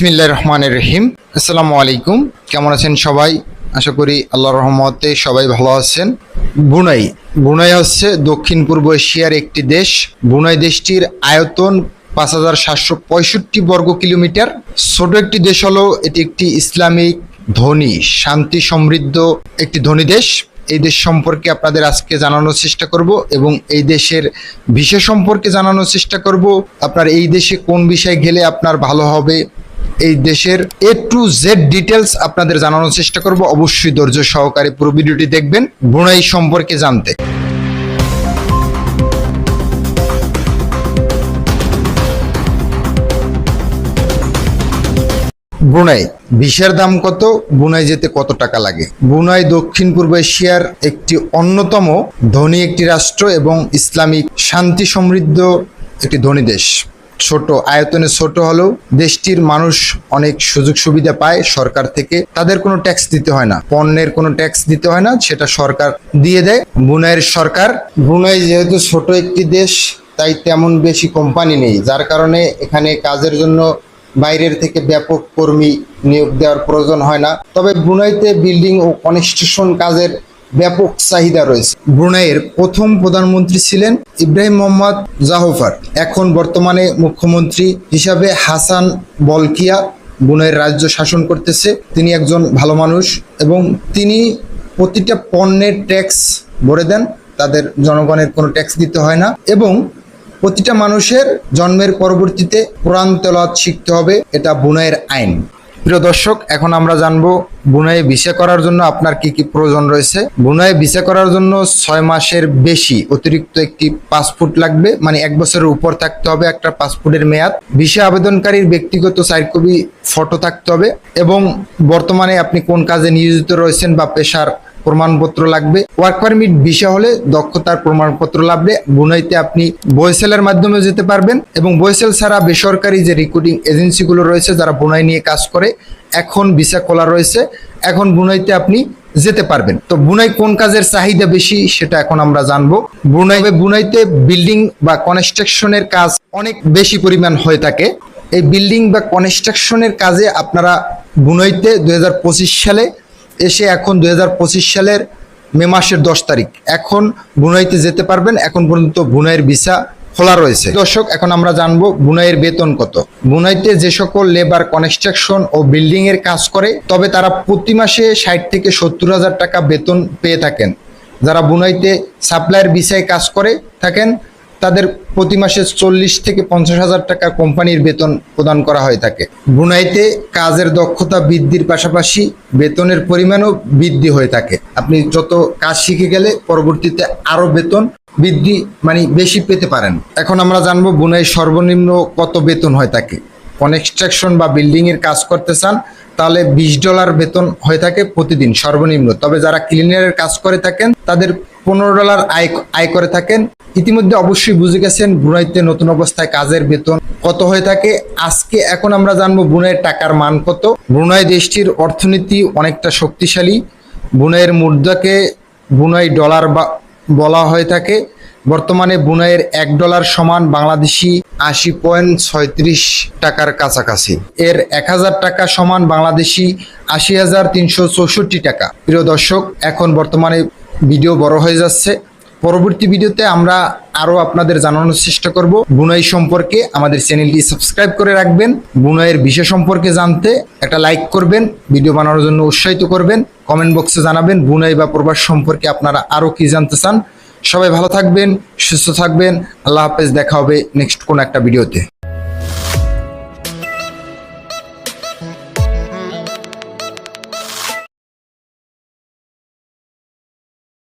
বিসমিল্লাহ রহমানের রহিম। আসসালামু আলাইকুম। কেমন আছেন সবাই? আশা করি আল্লাহর রহমতে সবাই ভালো আছেন। বুনাই। বুনাই হচ্ছে দক্ষিণ পূর্ব এশিয়ার একটি দেশ। বুনাই দেশটির আয়তন পাঁচ হাজার সাতশো পঁয়ষট্টি বর্গ কিলোমিটার। ছোট একটি দেশ হলো এটি একটি ইসলামিক ধনী শান্তি সমৃদ্ধ একটি ধনী দেশ। এই দেশ সম্পর্কে আপনাদের আজকে জানানোর চেষ্টা করব এবং এই দেশের বিষয় সম্পর্কে জানানোর চেষ্টা করব। আপনার এই দেশে কোন বিষয়ে গেলে আপনার ভালো হবে এই দেশের এ টু জেড ডিটেলস আপনাদের জানানোর চেষ্টা করব। অবশ্যই ধৈর্য সহকারে পুরো ভিডিওটি দেখবেন, বুনাই সম্পর্কে জানতে। বুনাই, ভিসার দাম কত? বুনাই যেতে কত টাকা লাগে? বুনাই দক্ষিণ পূর্ব এশিয়ার একটি অন্যতম ধনী একটি রাষ্ট্র এবং ইসলামিক শান্তি সমৃদ্ধ একটি ধনী দেশ। ছোট আয়তনে ছোট হলেও দেশটির মানুষ অনেক সুযোগ সুবিধা পায় সরকার থেকে। তাদের কোনো ট্যাক্স দিতে হয় না। পণ্যের কোনো ট্যাক্স দিতে হয় না, সেটা সরকার দিয়ে দেয়। বুনাইয়ের সরকার ব্রুনাই যেহেতু ছোট একটি দেশ, তাই তেমন বেশি কোম্পানি নেই। যার কারণে এখানে কাজের জন্য বাইরের থেকে ব্যাপক কর্মী নিয়োগ দেওয়ার প্রয়োজন হয় না। তবে ব্রুনাইতে বিল্ডিং ও কনস্ট্রাকশন কাজের ব্যাপক চাহিদা রয়েছে। ব্রুনাইয়ের প্রথম প্রধানমন্ত্রী ছিলেন ইব্রাহিম মোহাম্মদ জাহফার। এখন বর্তমানে মুখ্যমন্ত্রী হিসাবে হাসান বলকিয়া ব্রুনাইয়ের রাজ্য শাসন করতেছে। তিনি একজন ভালো মানুষ এবং তিনি প্রতিটা পণ্যের ট্যাক্স ভরে দেন। তাদের জনগণের কোনো ট্যাক্স দিতে হয় না এবং প্রতিটা মানুষের জন্মের পরবর্তীতে কোরআন তেলাওয়াত শিখতে হবে। এটা বুনাইয়ের আইন। প্রিয় দর্শক, এখন আমরা জানব বুনাই ভিসা করার জন্য আপনার কি কি প্রয়োজন রয়েছে। বুনাই ভিসা করার জন্য ছয় মাসের বেশি অতিরিক্ত একটি পাসপোর্ট লাগবে মানে এক বছরের উপর থাকতে হবে একটা পাসপোর্টের মেয়াদ। ভিসা আবেদনকারীর ব্যক্তিগত সাইড কপি ফটো থাকতে হবে এবং বর্তমানে আপনি কোন কাজে নিয়োজিত রয়েছেন বা পেশার প্রমাণপত্র লাগবে। ওয়ার্ক পারমিট ভিসা হলে দক্ষতার প্রমাণপত্র লাগবে। বুনাইতে আপনি বয়েসেলের মাধ্যমে যেতে পারবেন এবং বয়েসেল ছাড়া বেসরকারি যে রিক্রুটিং এজেন্সিগুলো রয়েছে, যারা বুনাই নিয়ে কাজ করে, এখন ভিসা খোলা রয়েছে। এখন বুনাইতে আপনি যেতে পারবেন। তো বুনাই কোন কাজের চাহিদা বেশি, সেটা এখন আমরা জানব। বুনাই, বুনাইতে বিল্ডিং বা কনস্ট্রাকশনের কাজ অনেক বেশি পরিমাণ হয়ে থাকে। এই বিল্ডিং বা কনস্ট্রাকশনের কাজে আপনারা বুনাইতে দুই হাজার পঁচিশ সালে এসে এখন দু হাজার পঁচিশ সালের মে মাসের দশ তারিখ। এখন বুনাইতে যেতে পারবেন, এখন পর্যন্ত বুনাইয়ের ভিসা খোলা রয়েছে। দর্শক, এখন আমরা জানব বুনাইয়ের বেতন কত। বুনাইতে যে সকল লেবার কনস্ট্রাকশন ও বিল্ডিং এর কাজ করে, তবে তারা প্রতি মাসে ষাট থেকে সত্তর হাজার টাকা বেতন পেয়ে থাকেন। যারা বুনাইতে সাপ্লাইয়ের বিষয়ে কাজ করে থাকেন তাদের প্রতি মাসে চল্লিশ থেকে পঞ্চাশ হাজার টাকা কোম্পানির বেতন প্রদান করা হয়ে থাকে। বুনাইতে কাজের দক্ষতা বৃদ্ধির পাশাপাশি বেতনের পরিমাণও বৃদ্ধি হয়ে থাকে। আপনি যত কাজ শিখে গেলে পরবর্তীতে আরও বেতন বৃদ্ধি মানে বেশি পেতে পারেন। এখন আমরা জানব বুনাই সর্বনিম্ন কত বেতন হয় থাকে কনস্ট্রাকশন বা বিল্ডিং এর কাজ করতে চান তাহলে বিশ ডলার বেতন হয়ে থাকে প্রতিদিন, সর্বনিম্ন। তবে যারা ক্লিনারের কাজ করে থাকেন, তাদের পনেরো ডলার আয় আয় করে থাকেন। ইতিমধ্যে অবশ্যই বুঝে গেছেন, বুনাইতে নতুন অবস্থায় কাজের বেতন কত হয়ে থাকে। আজকে এখন আমরা জানব বুনাইয়ের টাকার মান কত। বুনাই দেশটির অর্থনীতি অনেকটা শক্তিশালী। বুনাইয়ের মুদ্রাকে বুনাই ডলার বা বলা হয়ে থাকে। বর্তমানে বুনাইয়ের এক ডলার সমান বাংলাদেশি আশি পয়েন্ট ছয়ত্রিশ টাকার কাছাকাছি। এর এক হাজার টাকা সমান বাংলাদেশি আশি হাজার তিনশো চৌষট্টি টাকা। প্রিয় দর্শক, এখন বর্তমানে ভিডিও বড় হয়ে যাচ্ছে। পরবর্তী ভিডিওতে আমরা আরও আপনাদের জানানোর চেষ্টা করব। বুনাই সম্পর্কে আমাদের চ্যানেলটি সাবস্ক্রাইব করে রাখবেন। বুনাইয়ের বিষয় সম্পর্কে জানতে একটা লাইক করবেন, ভিডিও বানানোর জন্য উৎসাহিত করবেন। কমেন্ট বক্সে জানাবেন, বুনাই বা প্রবাস সম্পর্কে আপনারা আরও কি জানতে চান। সবাই ভালো থাকবেন সুস্থ থাকবেন। আল্লাহ হাফেজ দেখা হবে নেক্সট কোন একটা ভিডিওতে